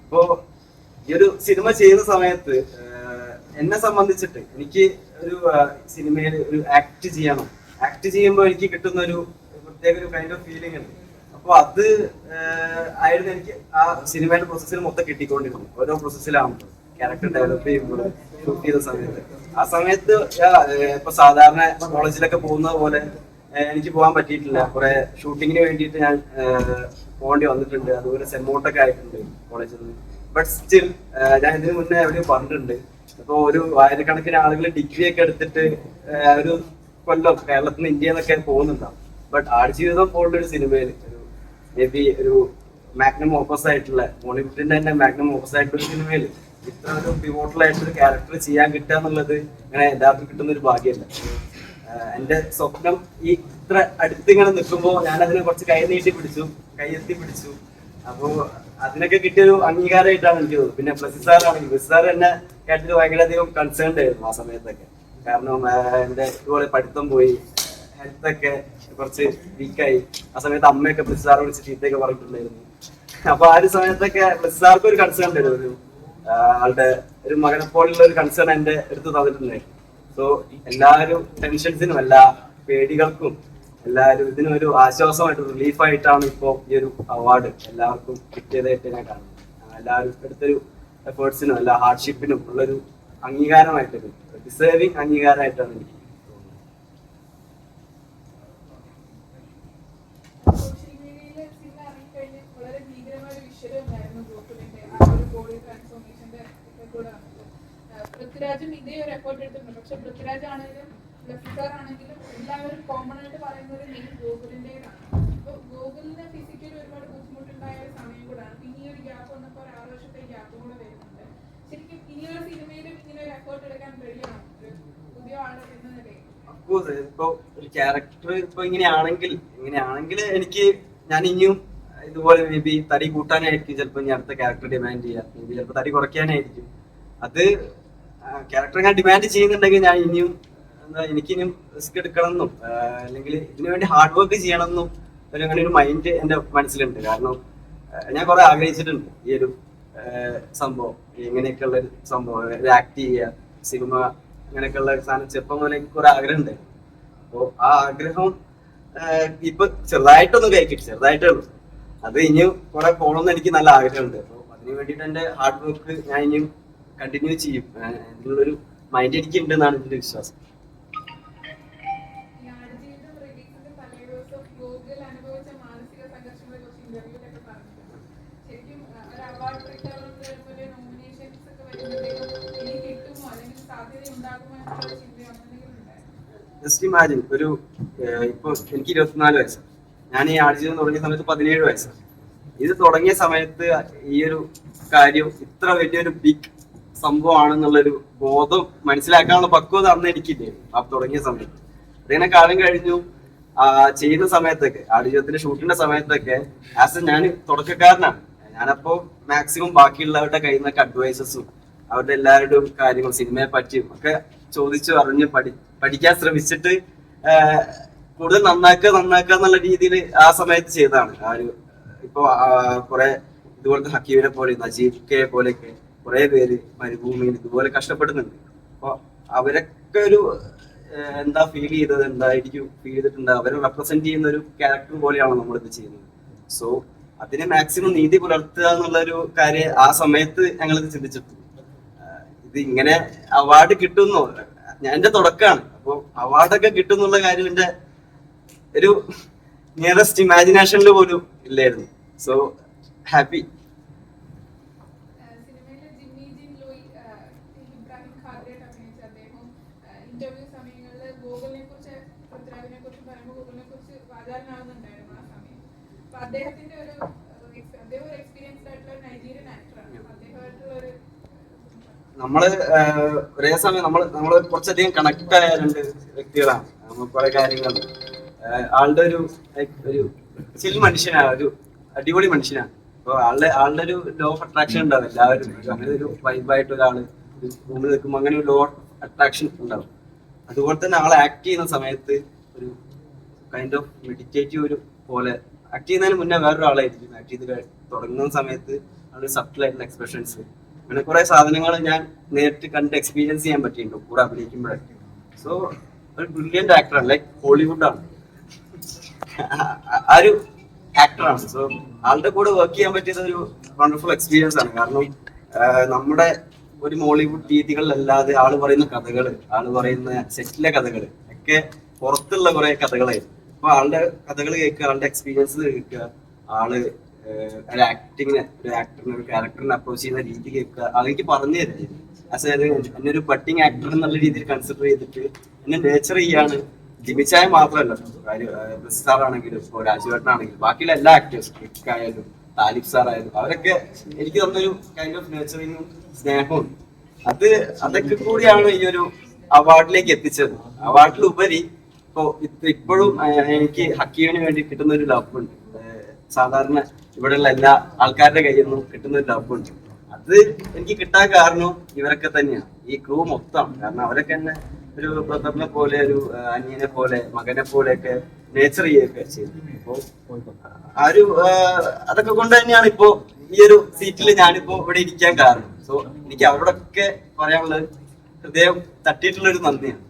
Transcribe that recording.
ഇപ്പോ ഈ ഒരു സിനിമ ചെയ്യുന്ന സമയത്ത് എന്നെ സംബന്ധിച്ചിട്ട് എനിക്ക് ഒരു സിനിമയിൽ ഒരു ആക്ട് ചെയ്യണം. ആക്ട് ചെയ്യുമ്പോൾ എനിക്ക് കിട്ടുന്ന ഒരു പ്രത്യേക ഒരു കൈൻഡ് ഓഫ് ഫീലിംഗ് ഉണ്ട്. അപ്പോൾ അത് ആയിരുന്നു എനിക്ക് ആ സിനിമയുടെ പ്രോസസ്സിൽ മൊത്തം കിട്ടിക്കൊണ്ടിരുന്നു ഓരോ പ്രോസസ്സിലാണ് ക്യാരക്ടർ ഡെവലപ്പ് ചെയ്യുമ്പോൾ ഷൂട്ട് ചെയ്ത സമയത്ത്. ആ സമയത്ത് ഇപ്പൊ സാധാരണ കോളേജിലൊക്കെ പോകുന്ന പോലെ എനിക്ക് പോകാൻ പറ്റിയിട്ടില്ല. കുറെ ഷൂട്ടിങ്ങിന് വേണ്ടിയിട്ട് ഞാൻ പോകേണ്ടി വന്നിട്ടുണ്ട്. അതുപോലെ സെമോട്ടൊക്കെ ആയിട്ടുണ്ട് കോളേജിൽ നിന്ന് ബട്ട് സ്റ്റിൽ ഞാൻ ഇതിനു മുന്നേ എവിടെയും പറഞ്ഞിട്ടുണ്ട്. അപ്പൊ ഒരു ആയിരക്കണക്കിന് ആളുകൾ ഡിഗ്രി ഒക്കെ എടുത്തിട്ട് ഒരു കൊല്ലം കേരളത്തിൽ നിന്ന് ഇന്ത്യയിൽ നിന്നൊക്കെ പോകുന്നുണ്ടാവും. ബട്ട് ആടുജീവിതം പോലുള്ള ഒരു സിനിമയിൽ ഒരു മേ ബി ഒരു മാഗ്നം ഓപ്പസ് ആയിട്ടുള്ള മോണിവുഡിന്റെ തന്നെ മാഗ്നം ഓപ്പസ് ആയിട്ടുള്ള സിനിമയിൽ ഇത്ര ഒരു പിവോട്ടൽ ആയിട്ടൊരു ക്യാരക്ടർ ചെയ്യാൻ കിട്ടുക എന്നുള്ളത് ഇങ്ങനെ എല്ലാവർക്കും കിട്ടുന്ന ഒരു ഭാഗ്യമല്ല. എന്റെ സ്വപ്നം ഈ ഇത്ര അടുത്ത് ഇങ്ങനെ നിൽക്കുമ്പോൾ ഞാൻ അതിനെ കുറച്ച് കൈ നീട്ടി പിടിച്ചു. കൈയെത്തി പിടിച്ചു അപ്പോ അതിനൊക്കെ കിട്ടിയൊരു അംഗീകാരമായിട്ടാണ് എനിക്ക് തോന്നുന്നത്. പിന്നെ പ്ലസ് സാർ ആണെങ്കിൽ പ്ലസ് സാർ എന്നെ കേട്ടിട്ട് ഭയങ്കര അധികം കൺസേൺഡ് ആയിരുന്നു ആ സമയത്തൊക്കെ. കാരണം എന്റെ ഇതുപോലെ പഠിത്തം പോയി ഹെൽത്ത് ഒക്കെ കുറച്ച് വീക്കായി ആ സമയത്ത് അമ്മയൊക്കെ പ്ലസ് സാർ വിളിച്ച് ചീത്തയൊക്കെ പറഞ്ഞിട്ടുണ്ടായിരുന്നു. അപ്പൊ ആ ഒരു സമയത്തൊക്കെ പ്ലസ് സാർക്ക് ഒരു കൺസേൺ ഉണ്ടായിരുന്നു ആളുടെ ഒരു മകനെ പോലുള്ള ഒരു കൺസേൺ എന്റെ അടുത്ത് തന്നിട്ടുണ്ടായിരുന്നു. സോ എല്ലാവരും ടെൻഷൻസിനും എല്ലാ പേടികൾക്കും എല്ലാവരും ഇതിനൊരു ആശ്വാസമായിട്ട് റിലീഫായിട്ടാണ് ആയിട്ടാണ് ഇപ്പോ ഈ ഒരു അവാർഡ് എല്ലാവർക്കും കിട്ടിയതായിട്ട് ഞാൻ കാണുന്നത്. എല്ലാവരും എടുത്തൊരു എഫേർട്സിനും എല്ലാ ഹാർഡ്ഷിപ്പിനും ഉള്ളൊരു അംഗീകാരമായിട്ട് ഡിസേർവിങ് അംഗീകാരമായിട്ടാണ് എനിക്ക് പൃഥ്വിരാജും ഇതേ ഒരു എഫേർട്ട് എടുത്തിട്ടുണ്ട്. പക്ഷെ പൃഥ്വിരാജ് ആണെങ്കിലും ലഫ്റ്റാർ ആണെങ്കിലും എല്ലാവരും കോമൺ ആയിട്ട് പറയുന്നത് മെയിൻ ഗോകുലിന്റേതാണ്. അപ്പോൾ ഗോകുലിന് ഫിസിക്കലി ഒരുപാട് ബുദ്ധിമുട്ടുണ്ടായ ഒരു സമയം കൂടാണ്. പിന്നെ ഈ ഒരു ഗ്യാപ്പ് വന്നപ്പോൾ ഒരു ആറ് വർഷത്തെ ഗ്യാപ്പ് കൂടെ വരുന്നുണ്ട്. ശരിക്കും ഇനിയൊരു സിനിമയിലും ഇങ്ങനെ ഒരു എഫേർട്ട് എടുക്കാൻ റെഡിയാണ് ഒരു പുതിയ ആൾ എന്ന നിലയിൽ. ഇപ്പൊ ഒരു ക്യാരക്ടർ ഇപ്പൊ ഇങ്ങനെയാണെങ്കിൽ ഇങ്ങനെയാണെങ്കിൽ എനിക്ക് ഞാൻ ഇനിയും ഇതുപോലെ മേ ബി തടി കൂട്ടാനായിരിക്കും ചിലപ്പോൾ ഇനി അടുത്ത ക്യാരക്ടർ ഡിമാൻഡ് ചെയ്യാം. മേ ബി ചിലപ്പോൾ തടി കുറയ്ക്കാനായിരിക്കും. അത് ക്യാരക്ടർ ഞാൻ ഡിമാൻഡ് ചെയ്യുന്നുണ്ടെങ്കിൽ ഞാൻ ഇനിയും എനിക്ക് ഇനി റിസ്ക് എടുക്കണം എന്നും അല്ലെങ്കിൽ ഇതിനു വേണ്ടി ഹാർഡ് വർക്ക് ചെയ്യണം എന്നും ഒരു അങ്ങനെ ഒരു മൈൻഡ് എന്റെ മനസ്സിലുണ്ട്. കാരണം ഞാൻ കുറെ ആഗ്രഹിച്ചിട്ടുണ്ട് ഈ ഒരു സംഭവം ഇങ്ങനെയൊക്കെയുള്ള ഒരു സംഭവം ആക്ട് ചെയ്യുക സിനിമ അങ്ങനെയൊക്കെയുള്ള സാധനം ചെറുപ്പം മുതലേ എനിക്ക് കുറെ ആഗ്രഹം ഉണ്ടായിരുന്നു അപ്പോ ആ ആഗ്രഹം ഇപ്പൊ ചെറുതായിട്ടൊന്നും കഴിക്കും ചെറുതായിട്ടേ ഉള്ളൂ. അത് ഇനിയും കുറെ പോകണമെന്ന് എനിക്ക് നല്ല ആഗ്രഹമുണ്ട്. അപ്പോൾ അതിന് വേണ്ടിയിട്ട് എന്റെ ഹാർഡ് വർക്ക് ഞാൻ ഇനിയും കണ്ടിന്യൂ ചെയ്യും. ഇതിനുള്ളൊരു മൈൻഡ് എനിക്ക് ഉണ്ടെന്നാണ് എന്റെ വിശ്വാസം. ജസ്റ്റ് ഇമാജിൻ ഒരു ഇപ്പൊ എനിക്ക് ഇരുപത്തിനാല് വയസ്സ് ഞാൻ ഈ ആഴ്ചയിൽ തുടങ്ങിയ സമയത്ത് പതിനേഴ് വയസ്സാണ്. ഇത് തുടങ്ങിയ സമയത്ത് ഈ ഒരു കാര്യം ഇത്ര വലിയൊരു ബിഗ് സംഭവമാണെന്നുള്ളൊരു ബോധം മനസ്സിലാക്കാനുള്ള പക്വത അന്ന് എനിക്കില്ലേ ആ തുടങ്ങിയ സമയത്ത്. അതിങ്ങനെ കാലം കഴിഞ്ഞു. ചെയ്യുന്ന സമയത്തൊക്കെ ആടുജീവിതത്തിന്റെ ഷൂട്ടിന്റെ സമയത്തൊക്കെ ആസ് ഞാൻ തുടക്കക്കാരനാണ്. ഞാനപ്പോ മാക്സിമം ബാക്കിയുള്ളവരുടെ കയ്യിൽ നിന്നൊക്കെ അഡ്വൈസസും അവരുടെ എല്ലാവരുടെയും കാര്യങ്ങളും സിനിമയെ പറ്റിയും ഒക്കെ ചോദിച്ചു അറിഞ്ഞ് പഠി പഠിക്കാൻ ശ്രമിച്ചിട്ട് കൂടുതൽ നന്നാക്കുക നന്നാക്കുക എന്നുള്ള രീതിയിൽ ആ സമയത്ത് ചെയ്തതാണ്. ആ ഒരു ഇപ്പൊ കുറെ ഇതുപോലത്തെ ഹക്കീമിനെ പോലെ നജീബ് കെ പോലെയൊക്കെ കുറെ പേര് മരുഭൂമിയിൽ ഇതുപോലെ കഷ്ടപ്പെടുന്നുണ്ട്. അപ്പൊ അവരൊക്കെ ഒരു എന്താ ഫീൽ ചെയ്തത്? എന്തായിരിക്കും ഫീൽ ചെയ്തിട്ടുണ്ട്? അവരെ റെപ്രസെന്റ് ചെയ്യുന്ന ഒരു ക്യാരക്ടർ പോലെയാണ് നമ്മൾ ഇത് ചെയ്യുന്നത്? സോ അതിനെ മാക്സിമം നീതി പുലർത്തുക എന്നുള്ള ഒരു കാര്യം ആ സമയത്ത് ഞങ്ങൾ ഇത് ചിന്തിച്ചിട്ടുണ്ട്. ഇത് ഇങ്ങനെ അവാർഡ് കിട്ടുന്നു. ഞാൻ എന്റെ തുടക്കമാണ് അപ്പൊ അവാർഡൊക്കെ കിട്ടും എന്നുള്ള കാര്യം എന്റെ ഒരു നിയറസ്റ്റ് ഇമാജിനേഷനിൽ പോലും ഇല്ലായിരുന്നു. സോ ഹാപ്പി ഇന്റർവ്യൂ സമയങ്ങളിൽ ഗൂഗിളിനെ കുറിച്ച് പൃഥ്വിരാജിനെ കുറിച്ച് പറയുമ്പോൾ ഗൂഗിളിനെ കുറിച്ച് വാചാലനാവുന്നുണ്ടായിരുന്നു ആ അദ്ദേഹത്തിന്റെ ഒരു ഒരു നൈജീരിയൻ ഒരു നമ്മൾ ഒരേ സമയം നമ്മൾ നമ്മൾ കുറച്ചധികം കണക്ട് ആയ രണ്ട് വ്യക്തികളാണ്. നമ്മൾ കുറെ കാര്യങ്ങൾ ആളുടെ ഒരു ഒരു ചിൽ മനുഷ്യനാണ് ഒരു അടിപൊളി മനുഷ്യനാണ്. അപ്പൊ ആളുടെ ആളുടെ ഒരു ലോ ഓഫ് അട്രാക്ഷൻ ഉണ്ടാവും എല്ലാവരും. അങ്ങനെ ഒരു വൈബായിട്ട് ഒരാൾ റൂമിൽ നിൽക്കുമ്പോൾ അങ്ങനെ ഒരു ലോ അട്രാക്ഷൻ ഉണ്ടാവും. അതുപോലെ തന്നെ ആളെ ആക്ട് ചെയ്യുന്ന സമയത്ത് ഒരു കൈൻഡ് ഓഫ് മെഡിറ്റേറ്റീവ് ഒരു പോലെ ആക്ട് ചെയ്യുന്നതിന് മുന്നേ വേറൊരാളായിരിക്കും. ആക്ട് ചെയ്ത് തുടങ്ങുന്ന സമയത്ത് അവിടെ സബ്റ്റിലായിട്ടുള്ള എക്സ്പ്രഷൻസ് അങ്ങനെ കുറെ സാധനങ്ങൾ ഞാൻ നേരിട്ട് കണ്ട് എക്സ്പീരിയൻസ് ചെയ്യാൻ പറ്റിയിട്ടുണ്ട്. കൂടെ അഭിനയിക്കുമ്പോഴൊക്കെ. സോ ഒരു ബ്രില്യന്റ് ആക്ടറാണ് ലൈക്ക് ഹോളിവുഡാണ് ആ ഒരു ആക്ടറാണ് സോ ആളുടെ കൂടെ വർക്ക് ചെയ്യാൻ പറ്റിയത് ഒരു വണ്ടർഫുൾ എക്സ്പീരിയൻസ് ആണ്. കാരണം നമ്മുടെ ഒരു മോളിവുഡ് രീതികളിലല്ലാതെ ആൾ പറയുന്ന കഥകൾ ആൾ പറയുന്ന സെറ്റിലെ കഥകൾ ഒക്കെ പുറത്തുള്ള കുറെ കഥകളായിരുന്നു. അപ്പൊ ആളുടെ കഥകൾ കേൾക്കുക ആളുടെ എക്സ്പീരിയൻസ് കേൾക്കുക ആൾ ഒരു ആക്ടിങ്ങിനെ ഒരു ആക്ടറിനെ ഒരു ക്യാരക്ടറിനെ അപ്രോച്ച് ചെയ്യുന്ന രീതി കേൾക്കുക. അതെനിക്ക് പറഞ്ഞു തരാം. എന്നെ ഒരു ബട്ടിങ് ആക്ടർ എന്നുള്ള രീതിയിൽ കൺസിഡർ ചെയ്തിട്ട് എന്നെ നേച്ചർ ചെയ്യാണ്. ജിമിച്ചായ മാത്രമല്ല. കാര്യം സാർ ആണെങ്കിലും ഇപ്പൊ രാജുവേട്ടനാണെങ്കിലും ബാക്കിയുള്ള എല്ലാ ആക്ടേഴ്സ് ക്രിക്ക് ആയാലും താലിബ് സാർ ആയാലും അവരൊക്കെ എനിക്ക് തന്നൊരു കൈൻഡ് ഓഫ് നേച്ചറിങ്ങും സ്നേഹവും. അത് അതൊക്കെ കൂടിയാണ് ഈ ഒരു അവാർഡിലേക്ക് എത്തിച്ചത്. അവാർഡിലുപരി ഇപ്പോ ഇത് ഇപ്പോഴും എനിക്ക് ഹക്കീമിന് വേണ്ടി കിട്ടുന്ന ഒരു ഏഹ്, സാധാരണ ഇവിടെയുള്ള എല്ലാ ആൾക്കാരുടെ കയ്യിൽ നിന്നും കിട്ടുന്ന ഒരു ലവ് ഉണ്ട് അത് എനിക്ക് കിട്ടാൻ കാരണം ഇവരൊക്കെ തന്നെയാണ് ഈ ക്രൂ മൊത്തം. കാരണം അവരൊക്കെ തന്നെ ഒരു ബ്രദറിനെ പോലെ ഒരു അനിയനെ പോലെ മകനെ പോലെയൊക്കെ നേച്ചർ ചെയ്യുകയൊക്കെ ചെയ്തു. അപ്പോ ആ ഒരു അതൊക്കെ കൊണ്ട് തന്നെയാണ് ഇപ്പോ ഈ ഒരു സീറ്റിൽ ഞാനിപ്പോ ഇവിടെ ഇരിക്കാൻ കാരണം. സോ എനിക്ക് അവരോടൊക്കെ പറയാനുള്ളത് ഹൃദയം തട്ടിയിട്ടുള്ള ഒരു നന്ദിയാണ്.